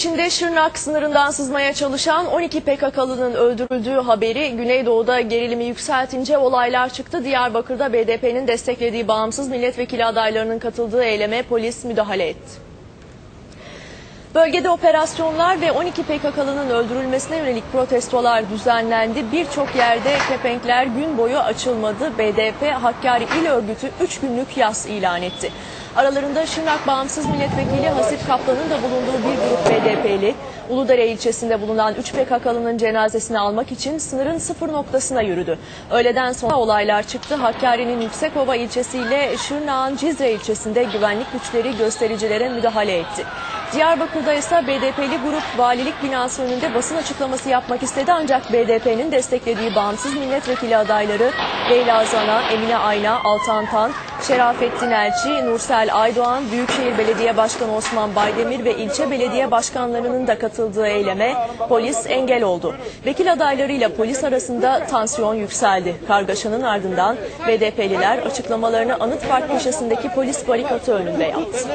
Çin'de Şırnak sınırından sızmaya çalışan 12 PKK'lının öldürüldüğü haberi Güneydoğu'da gerilimi yükseltince olaylar çıktı. Diyarbakır'da BDP'nin desteklediği bağımsız milletvekili adaylarının katıldığı eyleme polis müdahale etti. Bölgede operasyonlar ve 12 PKK'lının öldürülmesine yönelik protestolar düzenlendi. Birçok yerde kepenkler gün boyu açılmadı. BDP Hakkari İl Örgütü 3 günlük yas ilan etti. Aralarında Şırnak Bağımsız Milletvekili Hasip Kaplan'ın da bulunduğu bir grup BDP'li, Uludere ilçesinde bulunan 3 PKK'lının cenazesini almak için sınırın sıfır noktasına yürüdü. Öğleden sonra olaylar çıktı. Hakkari'nin Yüksekova ilçesiyle Şırnak'ın Cizre ilçesinde güvenlik güçleri göstericilere müdahale etti. Diyarbakır'da ise BDP'li grup valilik binası önünde basın açıklaması yapmak istedi ancak BDP'nin desteklediği bağımsız milletvekili adayları Leyla Zana, Emine Ayna, Altan Tan, Şerafettin Elçi, Nursel Aydoğan, Büyükşehir Belediye Başkanı Osman Baydemir ve ilçe belediye başkanlarının da katıldığı eyleme polis engel oldu. Vekil adaylarıyla polis arasında tansiyon yükseldi. Kargaşanın ardından BDP'liler açıklamalarını Anıt Park köşesindeki polis barikatı önünde yaptı.